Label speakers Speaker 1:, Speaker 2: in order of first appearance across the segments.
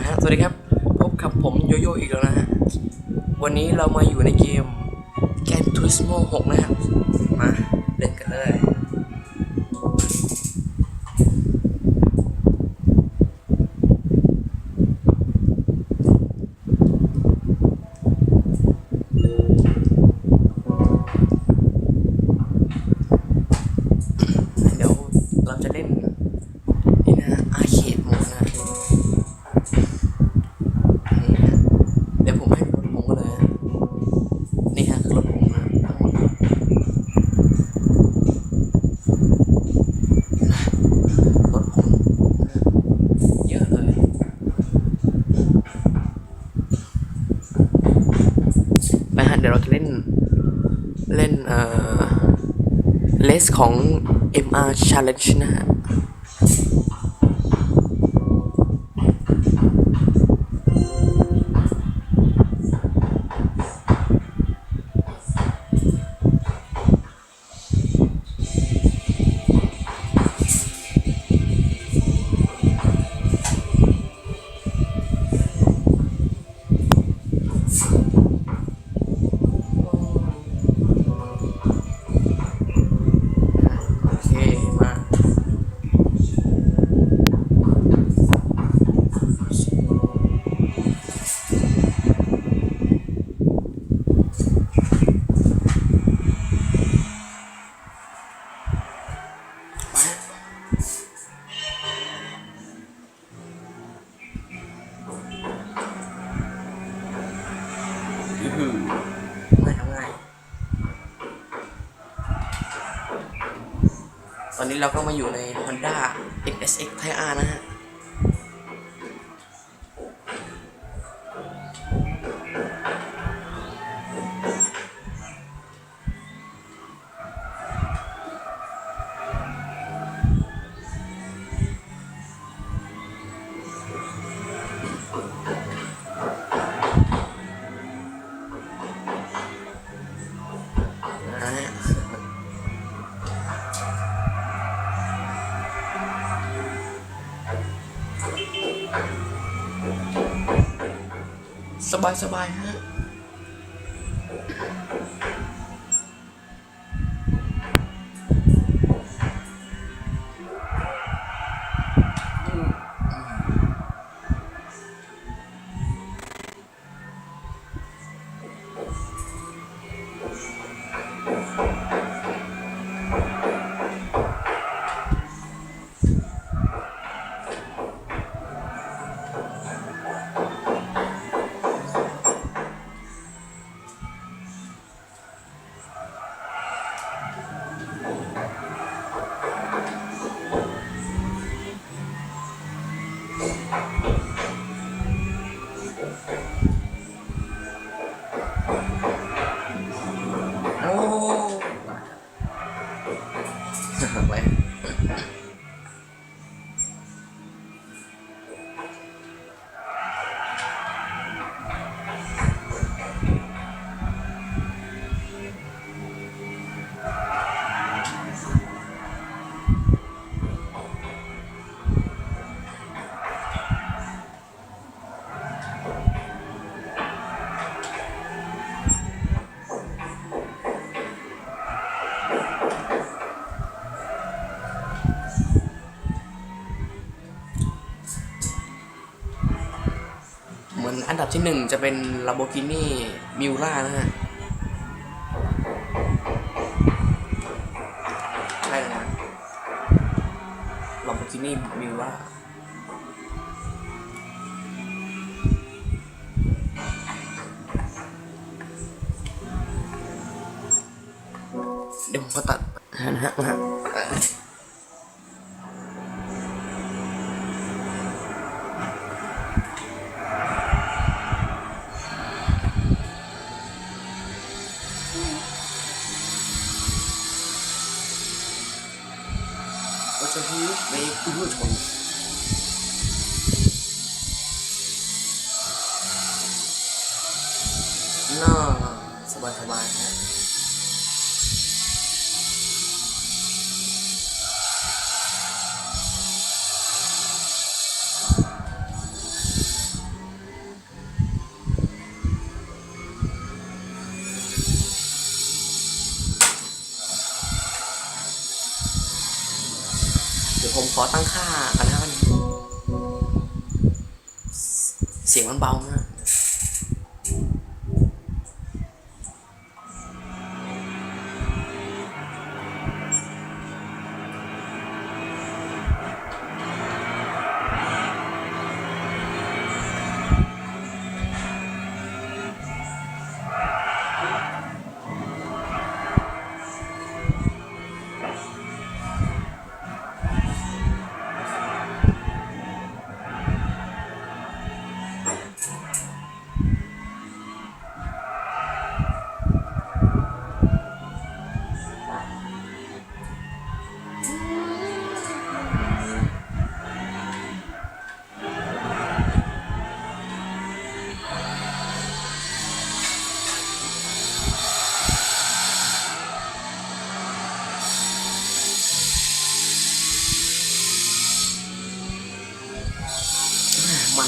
Speaker 1: นะฮะ สวัสดีครับ พบกับผมโยโย่อีกแล้วนะฮะ วันนี้เรามาอยู่ในเกมแกนทูสโม6นะครับมาเล่นกันเลย เดี๋ยวเราจะเล่น นี่นะฮะอาร์เคดโหมดนะ นี่ฮะเดี๋ยวผมให้รถผมกันเลยฮะนี่ฮะคือรถผมนะทั้งหมดรถผมนะเยอะเลยไปฮะ เราจะเล่นเล่นเอ่อเลสของ MR Challenge นะฮะ ตอนนี้เราก็มาอยู่ใน Honda XSX Type R นะฮะนะ สบายสบายฮะ เหมือนอันดับที่หนึ่งจะเป็น Lamborghini Miura นะฮะใช่นะ Lamborghini Miura เดี๋ยวผมก็ตัดนะฮะ น่าสบายสบายเดี๋ยวผมขอตั้งค่ากันนะวเสียงมันเบานะ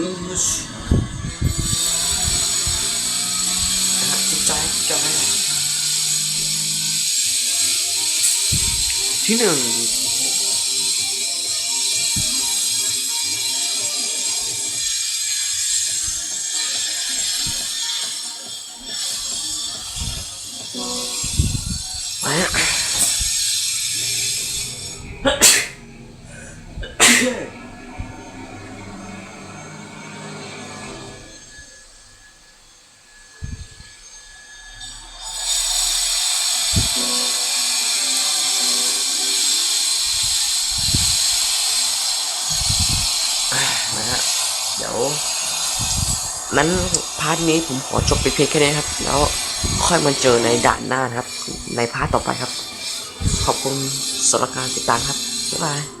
Speaker 1: ที่หนึ่งไป เดี๋ยวนั้นพาร์ทนี้ผมขอจบไปเพียงแค่นี้ครับ แล้วค่อยมาเจอในด่านหน้านะครับ ในพาร์ทต่อไปครับ ขอบคุณสำหรับการติดตามครับบ๊ายบาย